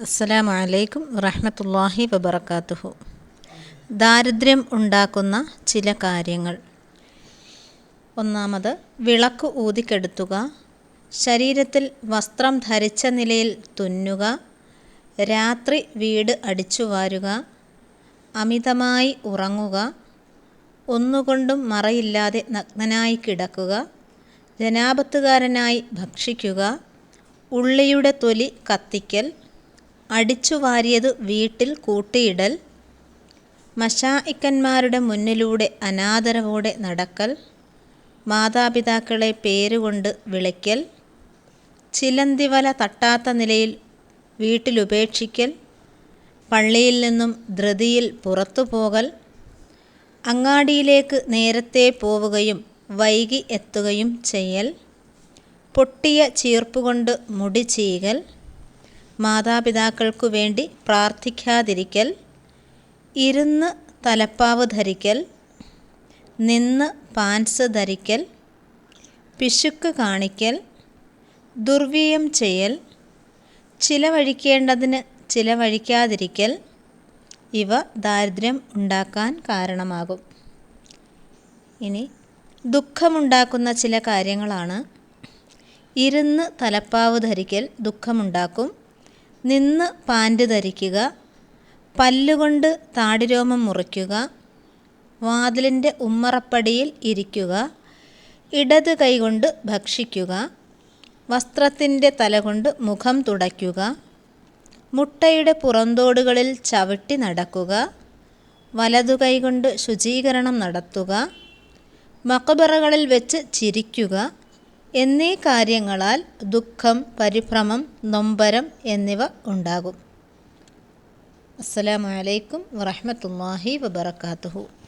അസ്സലാമു അലൈക്കും വറഹമത്തല്ലാഹി വബർക്കാത്തുഹു ദാരിദ്ര്യം ഉണ്ടാക്കുന്ന ചില കാര്യങ്ങൾ. ഒന്നാമത് വിളക്ക് ഊതിക്കെടുത്തുക. ശരീരത്തിൽ വസ്ത്രം ധരിച്ച നിലയിൽ തുന്നുക. രാത്രി വീട് അടിച്ചു വാരുക. അമിതമായി ഉറങ്ങുക. ഒന്നുകൊണ്ടും മറയില്ലാതെ നഗ്നനായി കിടക്കുക. ജനാപത്തുകാരനായി ഭക്ഷിക്കുക. ഉള്ളിയുടെ തൊലി കത്തിക്കൽ. അടിച്ചു വാരിയത് വീട്ടിൽ കൂട്ടിയിടൽ മശായിക്കന്മാരുടെ മുന്നിലൂടെ അനാദരവോടെ നടക്കൽ മാതാപിതാക്കളെ പേരുകൊണ്ട് വിളിക്കൽ ചിലന്തിവല തട്ടാത്ത നിലയിൽ വീട്ടിലുപേക്ഷിക്കൽ പള്ളിയിൽ നിന്നും ധൃതിയിൽ പുറത്തു പോകൽ അങ്ങാടിയിലേക്ക് നേരത്തെ പോവുകയും വൈകി എത്തുകയും ചെയ്യൽ പൊട്ടിയ ചീർപ്പുകൊണ്ട് മുടി ചീകൽ മാതാപിതാക്കൾക്കു വേണ്ടി പ്രാർത്ഥിക്കാതിരിക്കൽ ഇരുന്ന് തലപ്പാവ് ധരിക്കൽ നിന്ന് പാൻസ് ധരിക്കൽ പിശുക്ക് കാണിക്കൽ ദുർവ്യയം ചെയ്യൽ ചിലവഴിക്കേണ്ടതിന് ചിലവഴിക്കാതിരിക്കൽ ഇവ ദാരിദ്ര്യം ഉണ്ടാക്കാൻ കാരണമാകും. ഇനി ദുഃഖമുണ്ടാക്കുന്ന ചില കാര്യങ്ങളാണ്. ഇരുന്ന് തലപ്പാവ് ധരിക്കൽ ദുഃഖമുണ്ടാക്കും. നിന്ന് പാന്റ് ധരിക്കുക പല്ലുകൊണ്ട് താടിരോമം മുറിക്കുക വാതിലിന്റെ ഉമ്മറപ്പടിയിൽ ഇരിക്കുക ഇടത് കൈകൊണ്ട് ഭക്ഷിക്കുക വസ്ത്രത്തിന്റെ തലകൊണ്ട് മുഖം തുടയ്ക്കുക മുട്ടയുടെ പുറന്തോടുകളിൽ ചവിട്ടി നടക്കുക വലതു കൈകൊണ്ട് ശുചീകരണം നടത്തുക മക്കബറകളിൽ വെച്ച് ചിരിക്കുക എന്നീ കാര്യങ്ങളാൽ ദുഃഖം പരിഭ്രമം നൊമ്പരം എന്നിവ ഉണ്ടാകും. അസ്സലാമു അലൈക്കും വറഹ്മത്തുള്ളാഹി വബറകാതുഹു.